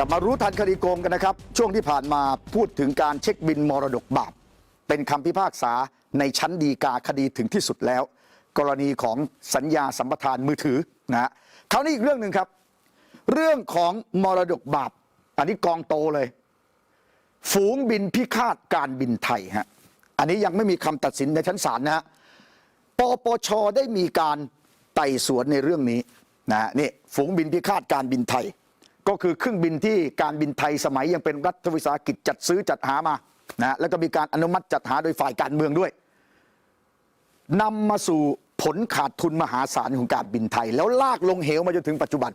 กลับมารู้ทันคดีโกงกันนะครับ ช่วงที่ผ่านมาพูดถึงการเช็คบินมรดกบาป เป็นคำพิพากษาในชั้นดีกาคดีถึงที่สุดแล้ว กรณีของสัญญาสัมปทานมือถือนะฮะคราวนี้อีกเรื่องหนึ่งครับ เรื่องของมรดกบาป อันนี้กองโตเลย ฝูงบินพิฆาตการบินไทยฮะอันนี้ยังไม่มีคำตัดสินในชั้นศาลนะฮะปปชได้มีการไต่สวนในเรื่องนี้นะฮะนี่ฝูงบินพิฆาตการบินไทย ก็คือเครื่องบินที่การบินไทยสมัยยังเป็นรัฐวิสาหกิจจัดซื้อจัดหามานะแล้วก็มีการอนุมัติจัดหาโดยฝ่ายการเมืองด้วยนำมาสู่ผลขาดทุนมหาศาลของการบินไทย แล้วลากลงเหวมาจนถึงปัจจุบัน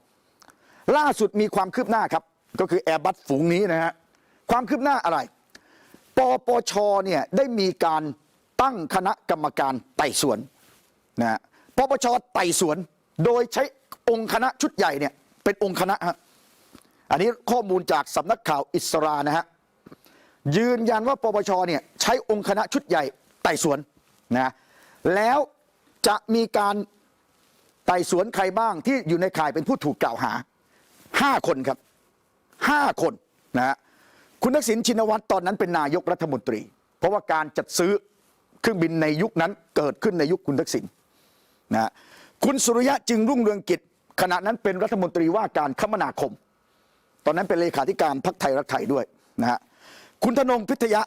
ล่าสุดมีความคืบหน้าครับ ก็คือแอร์บัสฝูงนี้นะฮะความคืบหน้าอะไรปปชเนี่ยได้มีการตั้งคณะกรรมการไต่สวนนะฮะปปชไต่สวน โดยใช้องค์คณะชุดใหญ่เนี่ยเป็นองค์คณะฮะ อันนี้ข้อมูลจากสำนักข่าวอิสรานะฮะยืนยันว่าปปชเนี่ยใช้องค์คณะชุดใหญ่ไต่สวนนะแล้วจะมีการไต่สวนใครบ้างที่อยู่ในข่ายเป็นผู้ถูกกล่าวหาห้าคนครับห้าคนนะฮะคุณทักษิณชินวัตรตอนนั้นเป็นนายกรัฐมนตรี เพราะว่าการจัดซื้อเครื่องบินในยุคนั้นเกิดขึ้นในยุคคุณทักษิณนะฮะคุณสุริยะจึงรุ่งเรืองกิจขณะนั้นเป็นรัฐมนตรีว่าการคมนาคม ตอนนั้นเป็นเลขาธิการพรรคไทยรักไทยด้วยนะฮะคุณธนงพิทยะ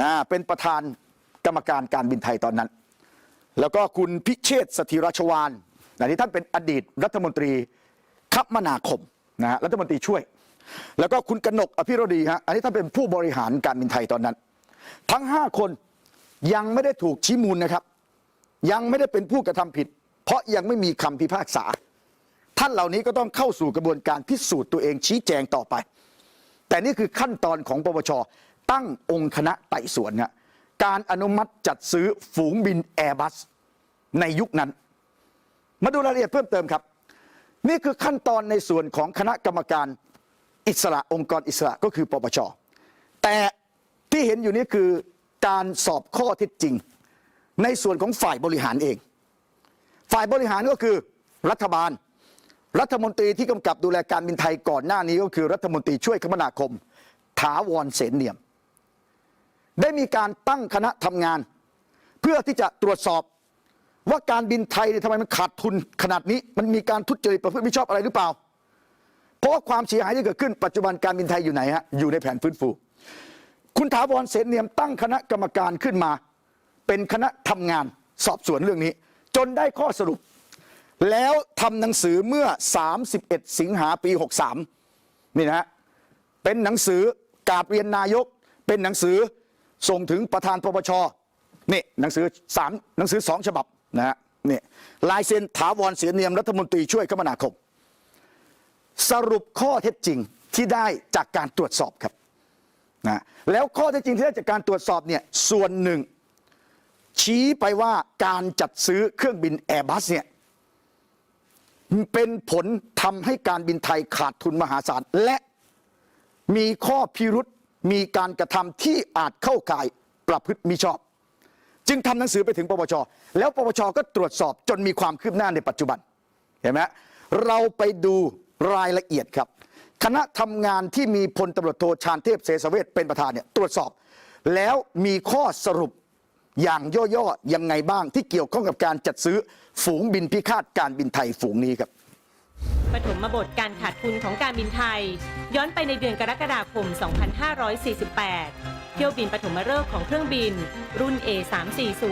นะเป็นประธานกรรมการการบินไทยตอนนั้น แล้วก็คุณพิเชษสถิรชวานอันนี้ท่านเป็นอดีตรัฐมนตรีคมนาคมนะฮะรัฐมนตรีช่วย แล้วก็คุณกนกอภิรดีฮะอันนี้ท่านเป็นผู้บริหารการบินไทยตอนนั้น ทั้ง 5 คนยังไม่ได้ถูกชี้มูลนะครับ ยังไม่ได้เป็นผู้กระทำผิด เพราะยังไม่มีคำพิพากษา ท่านเหล่านี้ก็ต้องเข้าสู่กระบวนการพิสูจน์ตัวเองชี้แจงต่อไป แต่นี่คือขั้นตอนของปปชตั้งองค์คณะไต่สวนการอนุมัติจัดซื้อฝูงบินแอร์บัสในยุคนั้น มาดูรายละเอียดเพิ่มเติมครับ นี่คือขั้นตอนในส่วนของคณะกรรมการอิสระองค์กรอิสระก็คือปปชแต่ที่เห็นอยู่นี้คือการสอบข้อเท็จจริง ในส่วนของฝ่ายบริหารเอง ฝ่ายบริหารก็คือรัฐบาล รัฐมนตรีที่กำกับดูแลการบินไทยก่อนหน้านี้ก็คือรัฐมนตรีช่วยคมนาคม ถาวรเสนเนียม ได้มีการตั้งคณะทำงาน เพื่อที่จะตรวจสอบว่าการบินไทยเนี่ยทำไมมันขาดทุนขนาดนี้ มันมีการทุจริตประพฤติมิชอบอะไรหรือเปล่า เพราะว่าความเสียหายที่เกิดขึ้นปัจจุบันการบินไทยอยู่ไหนฮะอยู่ในแผนฟื้นฟู คุณถาวรเสนเนียมตั้งคณะกรรมการขึ้นมา เป็นคณะทำงานสอบสวนเรื่องนี้ จนได้ข้อสรุป แล้วทำหนังสือเมื่อ 31 สิงหาปี 63 นี่นะฮะ เป็นหนังสือกาบเรียนนายก เป็นหนังสือส่งถึงประธานปปช นี่หนังสือสามหนังสือสองฉบับนะฮะ นี่ลายเซ็นถาวรเสียเนียมรัฐมนตรีช่วยคมนาคม สรุปข้อเท็จจริงที่ได้จากการตรวจสอบครับนะแล้วข้อเท็จจริงที่ได้จากการตรวจสอบเนี่ยส่วนหนึ่ง ชี้ไปว่าการจัดซื้อเครื่องบินแอร์บัสเนี่ย เป็นผลทำให้การบินไทยขาดทุนมหาศาล และมีข้อพิรุษมีการกระทำที่อาจเข้าข่ายประพฤติมิชอบ จึงทำหนังสือไปถึงปปชแล้วปปชก็ตรวจสอบจนมีความคืบหน้าในปัจจุบันเห็นไหมเราไปดูรายละเอียดครับ คณะทำงานที่มีพลตำรวจโทชาญเทพเสสเวทเป็นประธานเนี่ยตรวจสอบ แล้วมีข้อสรุป อย่างย่อๆยังไงบ้างที่เกี่ยวข้องกับการจัดซื้อฝูงบินพิฆาตการบินไทยฝูงนี้ครับปฐมบทการขาดทุนของการบินไทย ย้อนไปในเดือนกรกฎาคม 2548 เที่ยวบินปฐมฤกษ์ของเครื่องบิน รุ่น A340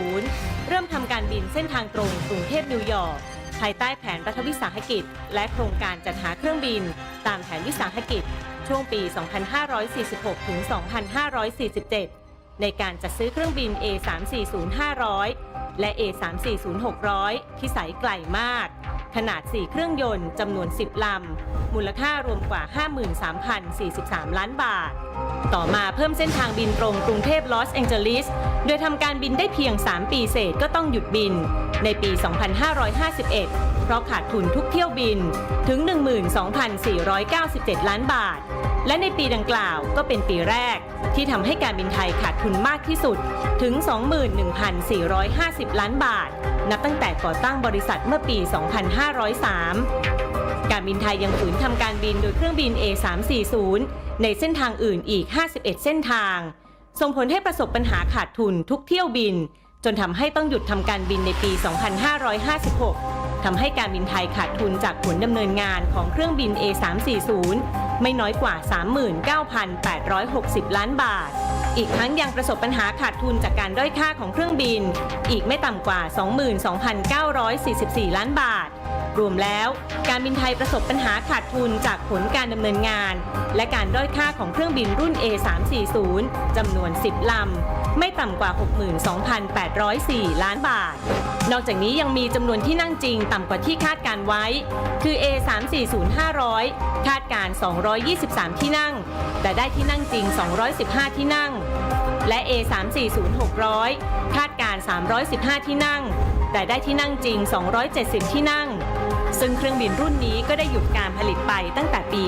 เริ่มทำการบินเส้นทางตรงกรุงเทพนิวยอร์กภายใต้แผนรัฐวิสาหกิจ และโครงการจัดหาเครื่องบิน ตามแผนวิสาหกิจ ช่วงปี 2546 ถึง 2547 ในการจัดซื้อเครื่องบิน A340-500 และ A340-600 ที่สายไกลมาก ขนาด 4 เครื่องยนต์จำนวน 10 ลำ มูลค่ารวมกว่า 53,043 ล้านบาท ต่อมาเพิ่มเส้นทางบินตรงกรุงเทพลอสแองเจลิส โดยทำการบินได้เพียง 3 ปีเศษก็ต้องหยุดบิน ในปี 2551 เพราะขาดทุนทุกเที่ยวบินถึง 12,497 ล้านบาท และในปีดังกล่าวก็เป็นปีแรก ที่ทำให้การบินไทยขาดทุนมากที่สุดถึง 21,450 ล้านบาท นับตั้งแต่ก่อตั้งบริษัทเมื่อปี 2503 การบินไทยยังฝืนทำการบินโดยเครื่องบิน A340 ในเส้นทางอื่นอีก 51 เส้นทาง ส่งผลให้ประสบปัญหาขาดทุนทุกเที่ยวบิน จนทำให้ต้องหยุดทำการบินในปี 2556ทำให้การบินไทยขาดทุนจากผลดำเนินงานของเครื่องบิน A340 ไม่น้อยกว่า 39,860 ล้านบาท อีกทั้งยังประสบปัญหาขาดทุนจากการด้อยค่าของเครื่องบิน อีกไม่ต่ำกว่า 22,944 ล้านบาท รวมแล้วการบินไทยประสบปัญหาขาดทุนจากผลการดำเนินงาน และการด้อยค่าของเครื่องบินรุ่น A340 จำนวน 10 ลำ ไม่ต่ำกว่า 62,804 ล้านบาท นอกจากนี้ยังมีจำนวนที่นั่งจริงต่ำกว่าที่คาดการไว้ คือ A340-500 คาดการ 223 ที่นั่ง แต่ได้ที่นั่งจริง 215 ที่นั่ง และ A340-600 คาดการ 315 ที่นั่ง แต่ได้ที่นั่งจริง 270 ที่นั่ง ซึ่งเครื่องบินรุ่นนี้ก็ได้หยุดการผลิตไปตั้งแต่ปี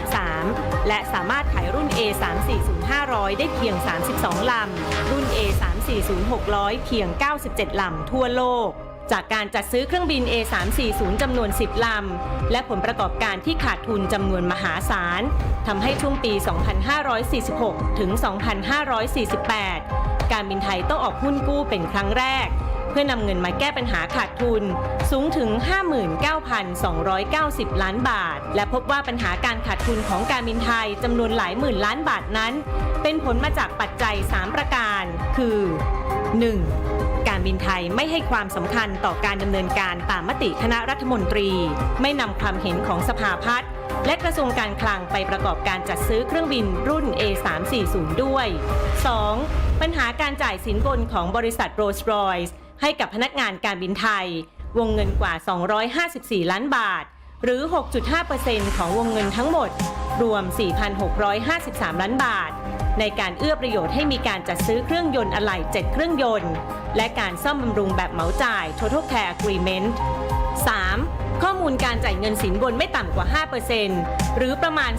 2553 และสามารถขายรุ่น A340-500 ได้เพียง 32 ลำ รุ่น A340-600 เพียง 97 ลำทั่วโลก จากการจัดซื้อเครื่องบิน A340 จำนวน 10 ลำ และผลประกอบการที่ขาดทุนจำนวนมหาศาลทำให้ช่วงปี 2546 ถึง 2548 การบินไทยต้องออกหุ้นกู้เป็นครั้งแรก เพื่อนำเงินมาแก้ปัญหาขาดทุน สูงถึง 59,290 ล้านบาท และพบว่าปัญหาการขาดทุนของการบินไทยจำนวนหลายหมื่นล้านบาทนั้น เป็นผลมาจากปัจจัย 3 ประการ คือ 1. การบินไทยไม่ให้ความสำคัญต่อการดำเนินการตามมติคณะรัฐมนตรี ไม่นำความเห็นของสภาพัฒน์และกระทรวงการคลังไปประกอบการจัดซื้อเครื่องบินรุ่น A340 ด้วย 2. ปัญหาการจ่ายสินบนของบริษัทโรลส์รอยส์ให้กับพนักงานการบินไทย วงเงินกว่า 254 ล้านบาท หรือ 6.5%ของวงเงินทั้งหมด รวม 4,653 ล้านบาท ในการเอื้อประโยชน์ให้มีการจัดซื้อเครื่องยนต์อะไหล่7เครื่องยนต์ และการซ่อมบำรุงแบบเหมาจ่าย Total Care Agreement 3. ข้อมูลการจ่ายเงินสินบนไม่ต่ำกว่า 5%หรือประมาณ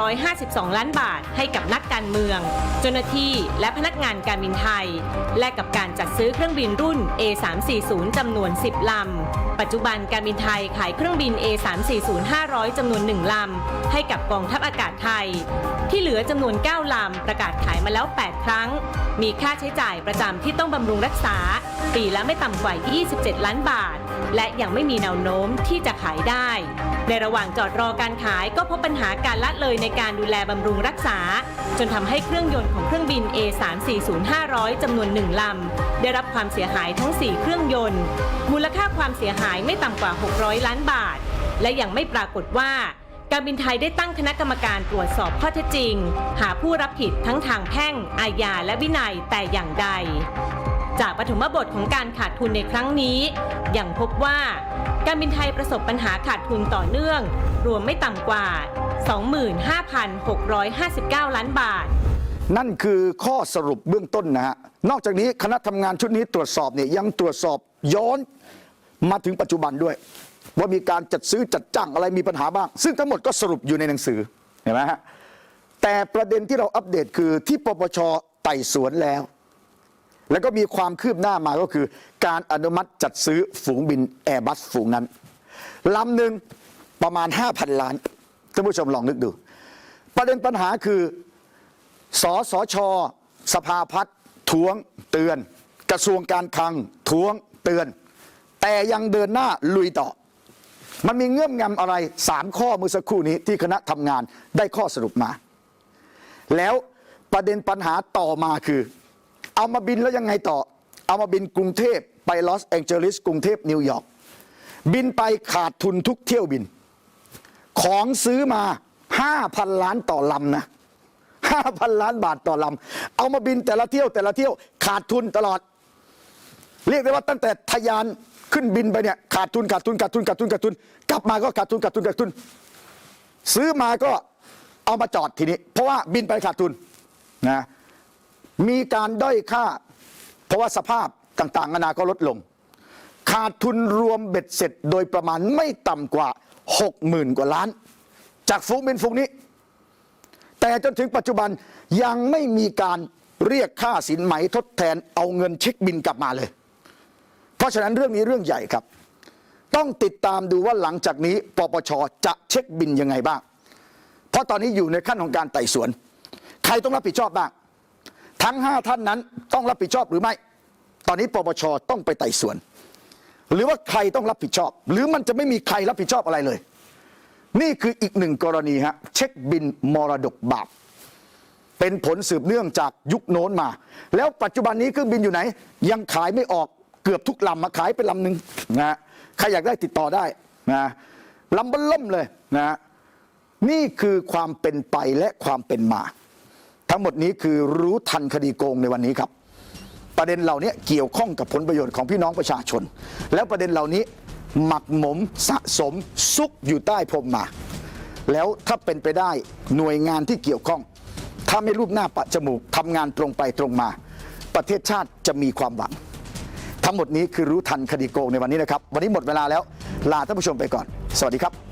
2,652 ล้านบาทให้กับนักการเมือง เจ้าหน้าที่และพนักงานการบินไทย และกับการจัดซื้อเครื่องบินรุ่น A340 จำนวน 10 ลำ ปัจจุบันการบินไทยขายเครื่องบิน A340-500 จำนวน 1 ลำ ให้กับกองทัพอากาศไทย ที่เหลือจำนวน 9 ลำ ประกาศขายมาแล้ว 8 ครั้ง มีค่าใช้จ่ายประจำที่ต้องบำรุงรักษา ปีละไม่ต่ำกว่า 27 ล้านบาท และยังไม่มีแนวโน้มที่จะขายได้ ในระหว่างจอดรอการขายก็พบปัญหาการละเลยในการดูแลบำรุงรักษา จนทำให้เครื่องยนต์ของเครื่องบิน A340-500 จำนวน1ลำ ได้รับความเสียหายทั้ง 4 เครื่องยนต์ มูลค่าความเสียหายไม่ต่ำกว่า 600 ล้านบาท และยังไม่ปรากฏว่าการบินไทยได้ตั้งคณะกรรมการตรวจสอบข้อเท็จจริง หาผู้รับผิดทั้งทางแพ่ง อาญาและวินัยแต่อย่างใด จากปฐมบทของการขาดทุนในครั้งนี้ ยังพบว่าการบินไทยประสบปัญหาขาดทุนต่อเนื่อง รวมไม่ต่ำกว่า 25,659 ล้านบาท นั่นคือข้อสรุปเบื้องต้นนะฮะ นอกจากนี้คณะทำงานชุดนี้ตรวจสอบเนี่ยยังตรวจสอบย้อนมาถึงปัจจุบันด้วย ว่ามีการจัดซื้อจัดจ้างอะไรมีปัญหาบ้าง ซึ่งทั้งหมดก็สรุปอยู่ในหนังสือเห็นไหมฮะแต่ประเด็นที่เราอัปเดตคือที่ปปชไต่สวนแล้ว แล้วก็มีความคืบหน้ามาก็คือ การอนุมัติจัดซื้อฝูงบินแอร์บัสฝูงนั้นลำหนึ่งประมาณ 5,000 ล้านท่านผู้ชมลองนึกดู ประเด็นปัญหาคือสอสชสภาพัฒน์ท้วงเตือน กระทรวงการคลังท้วงเตือน แต่ยังเดินหน้าลุยต่อ มันมีเงื่อนงำอะไรสามข้อเมื่อสักครู่นี้ที่คณะทำงานได้ข้อสรุปมา แล้วประเด็นปัญหาต่อมาคือ เอามาบินแล้วยังไงต่อ เอามาบินกรุงเทพไปลอสแองเจลิสกรุงเทพนิวยอร์กบินไปขาดทุนทุกเที่ยวบิน ของซื้อมา5,000 ล้านต่อลำนะ5,000 ล้านบาทต่อลำเอามาบินแต่ละเที่ยวแต่ละเที่ยวขาดทุนตลอด เรียกได้ว่าตั้งแต่ทะยานขึ้นบินไปเนี่ยขาดทุนขาดทุนขาดทุนขาดทุนขาดทุน กลับมาก็ขาดทุนขาดทุนขาดทุน ซื้อมาก็เอามาจอดทีนี้ เพราะว่าบินไปขาดทุนนะ มีการด้อยค่า เพราะว่าสภาพต่างๆนานาก็ลดลง ขาดทุนรวมเบ็ดเสร็จโดยประมาณไม่ต่ำกว่า 60,000 กว่าล้าน จากฟูงบินฟูงนี้ แต่จนถึงปัจจุบันยังไม่มีการเรียกค่าสินไหมทดแทนเอาเงินเช็คบินกลับมาเลย เพราะฉะนั้นเรื่องนี้เรื่องใหญ่ครับ ต้องติดตามดูว่าหลังจากนี้ปปชจะเช็คบินยังไงบ้าง เพราะตอนนี้อยู่ในขั้นของการไต่สวน ใครต้องรับผิดชอบบ้าง ทั้ง 5 ท่านนั้นต้องรับผิดชอบหรือไม่ ตอนนี้ปปชต้องไปไต่สวน หรือว่าใครต้องรับผิดชอบ หรือมันจะไม่มีใครรับผิดชอบอะไรเลย นี่คืออีกหนึ่งกรณีฮะเช็คบินมรดกบาปเป็นผลสืบเนื่องจากยุคโน้นมา แล้วปัจจุบันนี้เครื่องบินอยู่ไหน ยังขายไม่ออกเกือบทุกลำมาขายไปลำหนึ่งนะใครอยากได้ติดต่อได้นะลำเบลล่มเลยนะนี่คือความเป็นไปและความเป็นมา ทั้งหมดนี้คือรู้ทันคดีโกงในวันนี้ครับ ประเด็นเหล่านี้เกี่ยวข้องกับผลประโยชน์ของพี่น้องประชาชน แล้วประเด็นเหล่านี้หมักหมมสะสมซุกอยู่ใต้พรมมา แล้วถ้าเป็นไปได้หน่วยงานที่เกี่ยวข้อง ถ้าไม่รูปหน้าปะจมูกทำงานตรงไปตรงมา ประเทศชาติจะมีความหวัง ทั้งหมดนี้คือรู้ทันคดีโกงในวันนี้นะครับ วันนี้หมดเวลาแล้วลาท่านผู้ชมไปก่อน สวัสดีครับ